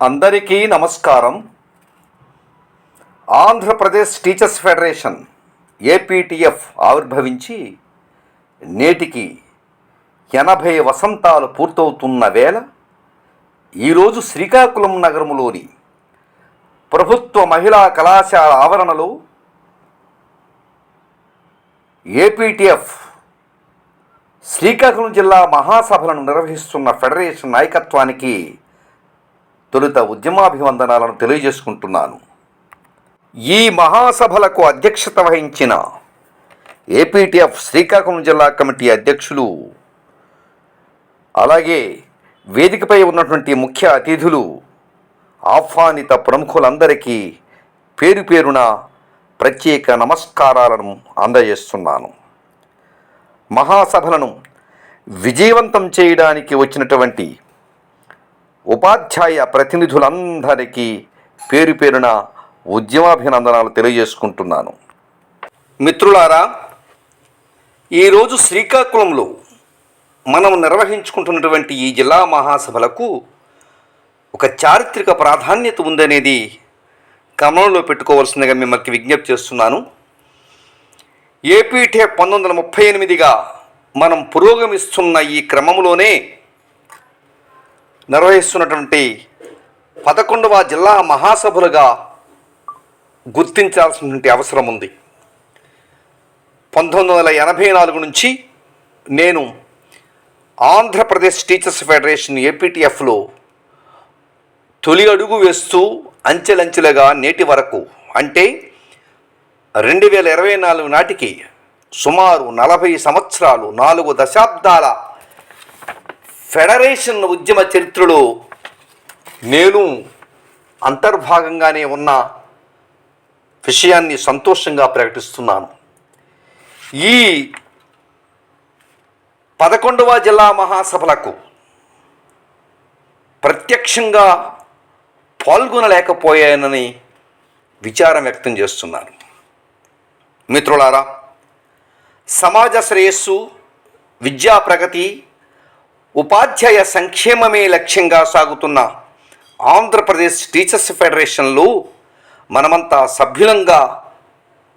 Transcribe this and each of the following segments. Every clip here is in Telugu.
అందరికీ నమస్కారం. ఆంధ్రప్రదేశ్ టీచర్స్ ఫెడరేషన్ ఏపీటీఎఫ్ ఆవిర్భవించి నేటికి ఎనభై వసంతాలు పూర్తవుతున్న వేళ ఈరోజు శ్రీకాకుళం నగరంలోని ప్రభుత్వ మహిళా కళాశాల ఆవరణలో ఏపీటీఎఫ్ శ్రీకాకుళం జిల్లా మహాసభలను నిర్వహిస్తున్న ఫెడరేషన్ నాయకత్వానికి తొలుత ఉద్యమాభివందనాలను తెలియజేసుకుంటున్నాను. ఈ మహాసభలకు అధ్యక్షత వహించిన ఏపీటీఎఫ్ శ్రీకాకుళం జిల్లా కమిటీ అధ్యక్షులు అలాగే వేదికపై ఉన్నటువంటి ముఖ్య అతిథులు ఆహ్వానిత ప్రముఖులందరికీ పేరు పేరున ప్రత్యేక నమస్కారాలను అందజేస్తున్నాను. మహాసభలను విజయవంతం చేయడానికి వచ్చినటువంటి ఉపాధ్యాయ ప్రతినిధులందరికీ పేరు పేరున ఉద్యమాభినందనాలు తెలియజేసుకుంటున్నాను. మిత్రులారా ఈరోజు శ్రీకాకుళంలో మనం నిర్వహించుకుంటున్నటువంటి ఈ జిల్లా మహాసభలకు ఒక చారిత్రక ప్రాధాన్యత ఉందనేది గమనంలో పెట్టుకోవాల్సిందిగా మిమ్మల్ని విజ్ఞప్తి చేస్తున్నాను. ఏపీటే పంతొమ్మిది వందల ముప్పై ఎనిమిదిగా మనం పురోగమిస్తున్న ఈ క్రమంలోనే నిర్వహిస్తున్నటువంటి పదకొండవ జిల్లా మహాసభలుగా గుర్తించాల్సినటువంటి అవసరం ఉంది. పంతొమ్మిది వందల ఎనభై నాలుగు నుంచి నేను ఆంధ్రప్రదేశ్ టీచర్స్ ఫెడరేషన్ ఏపీటీఎఫ్లో తొలి అడుగు వేస్తూ అంచెలంచెలుగా నేటి వరకు అంటే రెండు వేల ఇరవై నాలుగు నాటికి సుమారు నలభై సంవత్సరాలు నాలుగు దశాబ్దాల ఫెడరేషన్ ఉద్యమ చరిత్రలో నేను అంతర్భాగంగానే ఉన్న విషయాన్ని సంతోషంగా ప్రకటిస్తున్నాను. ఈ పదకొండవ జిల్లా మహాసభలకు ప్రత్యక్షంగా పాల్గొనలేకపోయానని విచారం వ్యక్తం చేస్తున్నాను మిత్రులారా సమాజ శ్రేయస్సు విద్యా ప్రగతి ఉపాధ్యాయ సంక్షేమమే లక్ష్యంగా సాగుతున్న ఆంధ్రప్రదేశ్ టీచర్స్ ఫెడరేషన్లో మనమంతా సభ్యులంగా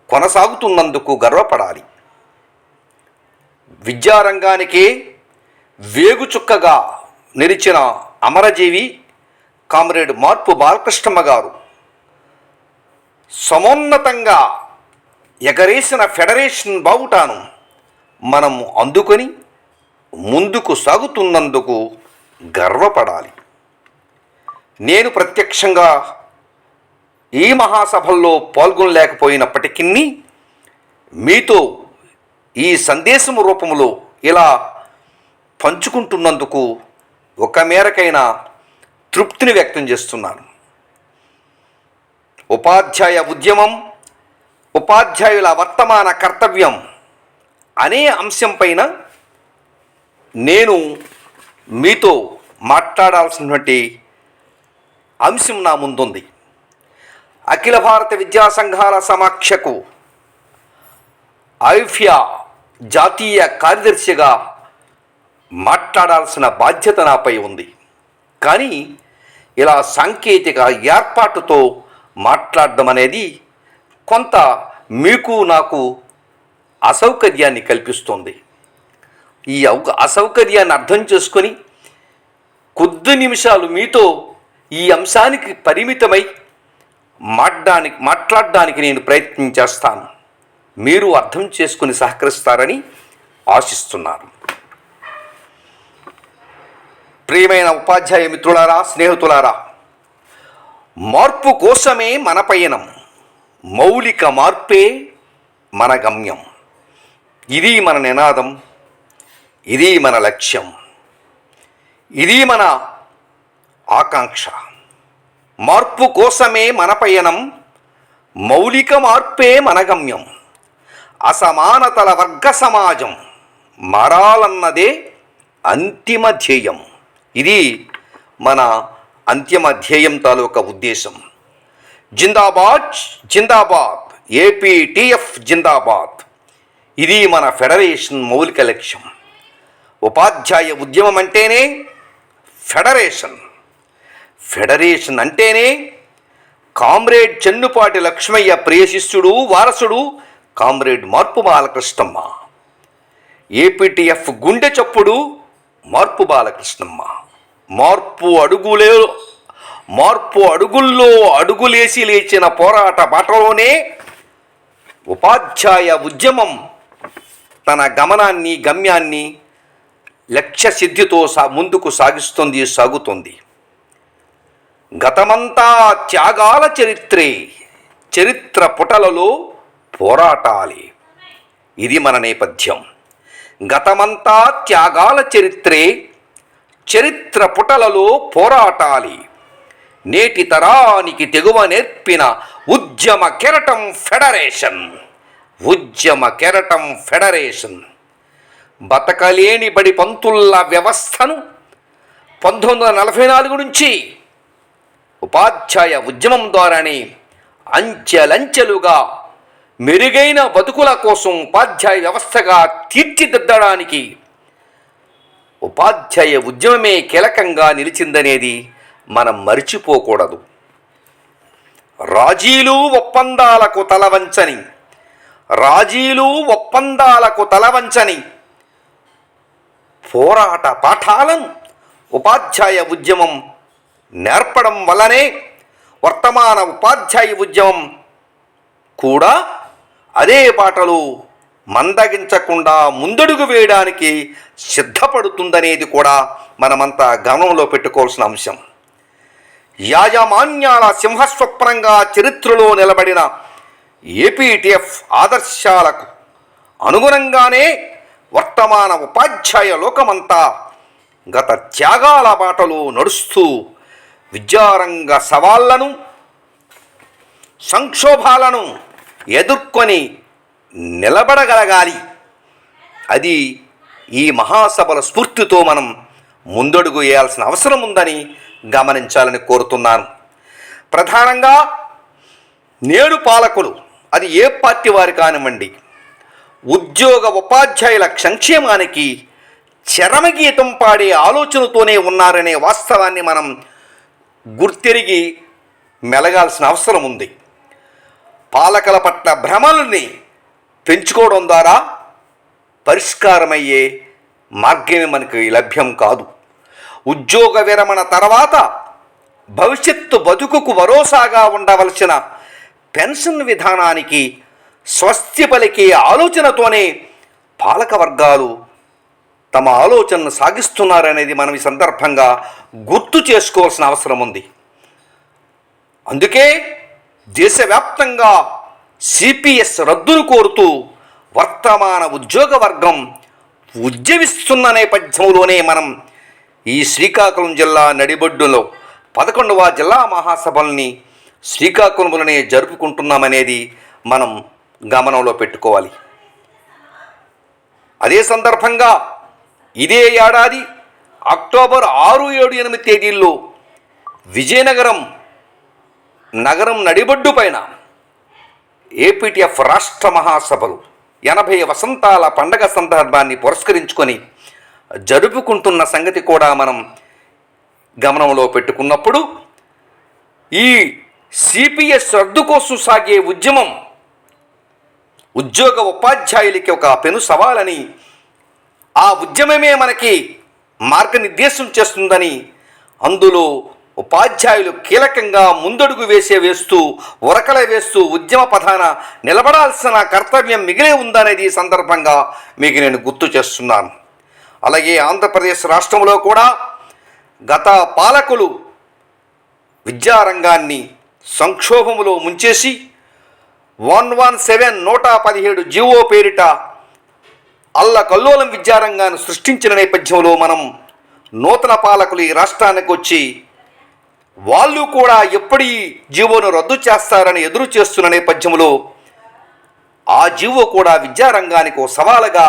కొనసాగుతున్నందుకు గర్వపడాలి. విద్యారంగానికి వేగుచుక్కగా నిలిచిన అమరజీవి కామ్రేడ్ మార్పు బాలకృష్ణమ్మ గారు సమున్నతంగా ఎగరేసిన ఫెడరేషన్ బావుటాను మనం అందుకొని ముందుకు సాగుతున్నందుకు గర్వపడాలి. నేను ప్రత్యక్షంగా ఈ మహాసభల్లో పాల్గొనలేకపోయినప్పటికీ మీతో ఈ సందేశం రూపంలో ఇలా పంచుకుంటున్నందుకు ఒక మేరకైనా తృప్తిని వ్యక్తం చేస్తున్నాను. ఉపాధ్యాయ ఉద్యమం ఉపాధ్యాయుల వర్తమాన కర్తవ్యం అనే అంశంపైన నేను మీతో మాట్లాడాల్సినటువంటి అంశం నా ముందుంది. అఖిల భారత విద్యా సంఘాల సమాఖ్యకు ఐఫ్యా జాతీయ కార్యదర్శిగా మాట్లాడాల్సిన బాధ్యత నాపై ఉంది. కానీ ఇలా సాంకేతిక ఏర్పాటుతో మాట్లాడడం అనేది కొంత మీకు నాకు అసౌకర్యాన్ని కల్పిస్తుంది. ఈ ఔక అసౌకర్యాన్ని అర్థం చేసుకొని కొద్ది నిమిషాలు మీతో ఈ అంశానికి పరిమితమై మాట్లాడడానికి మాట్లాడడానికి నేను ప్రయత్నం చేస్తాను. మీరు అర్థం చేసుకుని సహకరిస్తారని ఆశిస్తున్నాను. ప్రియమైన ఉపాధ్యాయ మిత్రులారా స్నేహితులారా మార్పు కోసమే మన పయనం. మౌలిక మార్పే మన గమ్యం. ఇది మన నినాదం. ఇది మన లక్ష్యం. ఇది మన ఆకాంక్ష. మార్పు కోసమే మన పయనం మౌలిక మార్పే మన గమ్యం. అసమానతల వర్గ సమాజం మారాలన్నదే అంతిమ ధ్యేయం. ఇది మన అంతిమ ధ్యేయం తాలూకా ఉద్దేశం. జిందాబాద్ జిందాబాద్ ఏపీటీఎఫ్ జిందాబాద్. ఇది మన ఫెడరేషన్ మౌలిక లక్ష్యం. ఉపాధ్యాయ ఉద్యమం అంటేనే ఫెడరేషన్. ఫెడరేషన్ అంటేనే కామ్రేడ్ చెన్నుపాటి లక్ష్మయ్య ప్రియశిష్యుడు వారసుడు కామ్రేడ్ మార్పు బాలకృష్ణమ్మ. ఏపీటీఎఫ్ గుండె చప్పుడు మార్పు బాలకృష్ణమ్మ. మార్పు అడుగులే మార్పు అడుగుల్లో అడుగులేసి లేచిన పోరాట బాటలోనే ఉపాధ్యాయ ఉద్యమం తన గమనాన్ని గమ్యాన్ని లక్ష్య సిద్ధితో సా ముందుకు సాగిస్తుంది సాగుతుంది. గతమంతా త్యాగాల చరిత్రే చరిత్ర పుటలలో పోరాటాలే. ఇది మన నేపథ్యం. గతమంతా త్యాగాల చరిత్రే చరిత్ర పుటలలో పోరాటాలి. నేటి తరానికి తెగువ నేర్పిన ఉద్యమ కెరటం ఫెడరేషన్ ఉద్యమ కెరటం ఫెడరేషన్. బతకలేని బడి పంతుల్ల వ్యవస్థను పంతొమ్మిది వందల నలభై నాలుగు నుంచి ఉపాధ్యాయ ఉద్యమం ద్వారానే అంచెలంచెలుగా మెరుగైన బతుకుల కోసం ఉపాధ్యాయ వ్యవస్థగా తీర్చిదిద్దడానికి ఉపాధ్యాయ ఉద్యమమే కీలకంగా నిలిచిందనేది మనం మరిచిపోకూడదు. రాజీలు ఒప్పందాలకు తలవంచని రాజీలు ఒప్పందాలకు తలవంచని పోరాట పాఠాలను ఉపాధ్యాయ ఉద్యమం నేర్పడం వల్లనే వర్తమాన ఉపాధ్యాయ ఉద్యమం కూడా అదే పాటలు మందగించకుండా ముందడుగు వేయడానికి సిద్ధపడుతుందనేది కూడా మనమంతా గమనంలో పెట్టుకోవాల్సిన అంశం. యాజమాన్యాల సింహస్వప్నంగా చరిత్రలో నిలబడిన ఏపీటీఎఫ్ ఆదర్శాలకు అనుగుణంగానే వర్తమాన ఉపాధ్యాయ లోకమంతా గత త్యాగాల బాటలో నడుస్తూ విద్యారంగ సవాళ్ళను సంక్షోభాలను ఎదుర్కొని నిలబడగలగాలి. అది ఈ మహాసభల స్ఫూర్తితో మనం ముందడుగు వేయాల్సిన అవసరం ఉందని గమనించాలని కోరుతున్నాను. ప్రధానంగా నేడు పాలకులు అది ఏ పార్టీ వారి కానివ్వండి ఉద్యోగ ఉపాధ్యాయుల సంక్షేమానికి చరమగీతం పాడే ఆలోచనతోనే ఉన్నారనే వాస్తవాన్ని మనం గుర్తెరిగి మెలగాల్సిన అవసరం ఉంది. పాలకుల పట్ల భ్రమల్ని పెంచుకోవడం ద్వారా పరిష్కారమయ్యే మార్గమే మనకి లభ్యం కాదు. ఉద్యోగ విరమణ తర్వాత భవిష్యత్తు బతుకుకు భరోసాగా ఉండవలసిన పెన్షన్ విధానానికి స్వస్తి పలికే ఆలోచనతోనే పాలక వర్గాలు తమ ఆలోచనను సాగిస్తున్నారనేది మనం ఈ సందర్భంగా గుర్తు చేసుకోవాల్సిన అవసరం ఉంది. అందుకే దేశవ్యాప్తంగా సిపిఎస్ రద్దును కోరుతూ వర్తమాన ఉద్యోగ వర్గం ఉద్యమిస్తున్న నేపథ్యంలోనే మనం ఈ శ్రీకాకుళం జిల్లా నడిబొడ్డులో పదకొండవ జిల్లా మహాసభల్ని శ్రీకాకుళంలోనే జరుపుకుంటున్నామనేది మనం గమనంలో పెట్టుకోవాలి. అదే సందర్భంగా ఇదే ఏడాది అక్టోబర్ ఆరు ఏడు ఎనిమిది తేదీల్లో విజయనగరం నగరం నడిబొడ్డు పైన ఏపీటీఎఫ్ రాష్ట్ర మహాసభలు ఎనభై వసంతాల పండగ సందర్భాన్ని పురస్కరించుకొని జరుపుకుంటున్న సంగతి కూడా మనం గమనంలో పెట్టుకున్నప్పుడు ఈ సిపిఎస్ రద్దు కోసం సాగే ఉద్యమం ఉద్యోగ ఉపాధ్యాయులకి ఒక పెను సవాలని ఆ ఉద్యమమే మనకి మార్గనిర్దేశం చేస్తుందని అందులో ఉపాధ్యాయులు కీలకంగా ముందడుగు వేసే వేస్తూ ఉరకల వేస్తూ ఉద్యమ పథాన నిలబడాల్సిన కర్తవ్యం మిగిలే ఉందనేది ఈ సందర్భంగా మీకు నేను గుర్తు చేస్తున్నాను. అలాగే ఆంధ్రప్రదేశ్ రాష్ట్రంలో కూడా గత పాలకులు విద్యారంగాన్ని సంక్షోభములో ముంచేసి వన్ వన్ సెవెన్ నూట పదిహేడు జీవో పేరిట అల్ల కల్లోలం విద్యారంగాన్ని సృష్టించిన నేపథ్యంలో మనం నూతన పాలకులు ఈ రాష్ట్రానికి వచ్చి వాళ్ళు కూడా ఎప్పుడు ఈ జీవోను రద్దు చేస్తారని ఎదురు చేస్తున్న నేపథ్యంలో ఆ జీవో కూడా విద్యారంగానికి ఓ సవాలుగా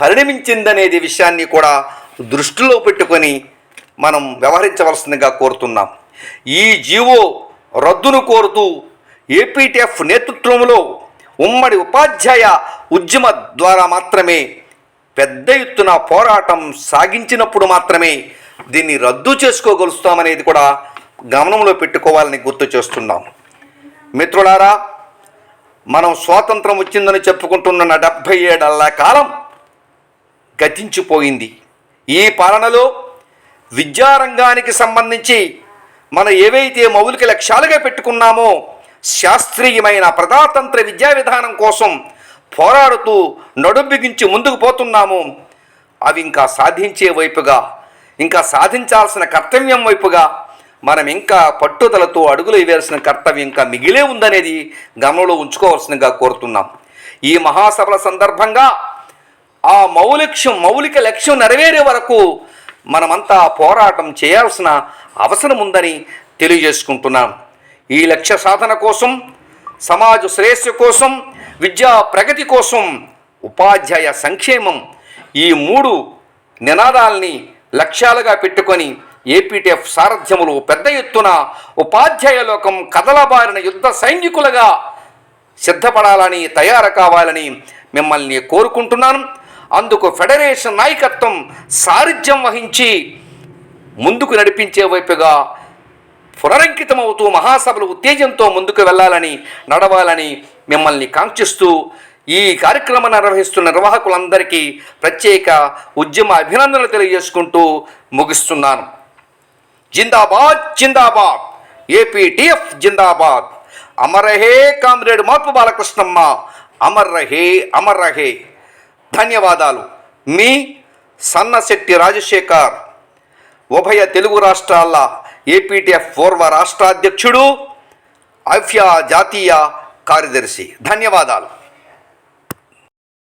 పరిణమించిందనేది విషయాన్ని కూడా దృష్టిలో పెట్టుకొని మనం వ్యవహరించవలసిందిగా కోరుతున్నాం. ఈ జీవో రద్దును కోరుతూ ఏపీటీఎఫ్ నేతృత్వంలో ఉమ్మడి ఉపాధ్యాయ ఉద్యమ ద్వారా మాత్రమే పెద్ద ఎత్తున పోరాటం సాగించినప్పుడు మాత్రమే దీన్ని రద్దు చేసుకోగలుస్తామనేది కూడా గమనంలో పెట్టుకోవాలని గుర్తు చేస్తున్నాం. మిత్రులారా మనం స్వాతంత్రం వచ్చిందని చెప్పుకుంటున్న డెబ్భై ఏడల్ల కాలం గతించిపోయింది. ఈ పాలనలో విద్యారంగానికి సంబంధించి మనం ఏవైతే మౌలిక లక్ష్యాలుగా పెట్టుకున్నామో శాస్త్రీయమైన ప్రజాతంత్ర విద్యా విధానం కోసం పోరాడుతూ నడుంబిగించి ముందుకు పోతున్నాము. అవి ఇంకా సాధించే వైపుగా ఇంకా సాధించాల్సిన కర్తవ్యం వైపుగా మనం ఇంకా పట్టుదలతో అడుగులు వేయాల్సిన కర్తవ్యం ఇంకా మిగిలే ఉందనేది గమనంలో ఉంచుకోవాల్సిందిగా కోరుతున్నాం. ఈ మహాసభల సందర్భంగా ఆ మౌలిక్ష్యం మౌలిక లక్ష్యం నెరవేరే వరకు మనమంతా పోరాటం చేయాల్సిన అవసరం ఉందని తెలియజేసుకుంటున్నాం. ఈ లక్ష్య సాధన కోసం సమాజ శ్రేయస్సు కోసం విద్యా ప్రగతి కోసం ఉపాధ్యాయ సంక్షేమం ఈ మూడు నినాదాల్ని లక్ష్యాలుగా పెట్టుకొని ఏపీటీఎఫ్ సారథ్యములు పెద్ద ఎత్తున ఉపాధ్యాయ లోకం కదలబారిన యుద్ధ సైనికులుగా సిద్ధపడాలని తయారు కావాలని మిమ్మల్ని కోరుకుంటున్నాను. అందుకు ఫెడరేషన్ నాయకత్వం సారథ్యం వహించి ముందుకు నడిపించే వైపుగా పునరంకితమవుతూ మహాసభలు ఉత్తేజంతో ముందుకు వెళ్ళాలని నడవాలని మిమ్మల్ని కాంక్షిస్తూ ఈ కార్యక్రమం నిర్వహిస్తున్న నిర్వాహకులందరికీ ప్రత్యేక ఉద్యమ అభినందనలు తెలియజేసుకుంటూ ముగిస్తున్నాను. జిందాబాద్ జిందాబాద్. ఏపీటీఎఫ్ జిందాబాద్. అమరహే కామ్రేడ్ మార్పు బాలకృష్ణమ్మ. అమర్ రహే అమర్ రహే ధన్యవాదాలు. మీ సన్నశెట్టి రాజశేఖర్. ఉభయ తెలుగు రాష్ట్రాల ఏపీటీఎఫ్ పూర్వ రాష్ట్రాధ్యక్షుడు ఆఫ్యా జాతీయ కార్యదర్శి. ధన్యవాదాలు.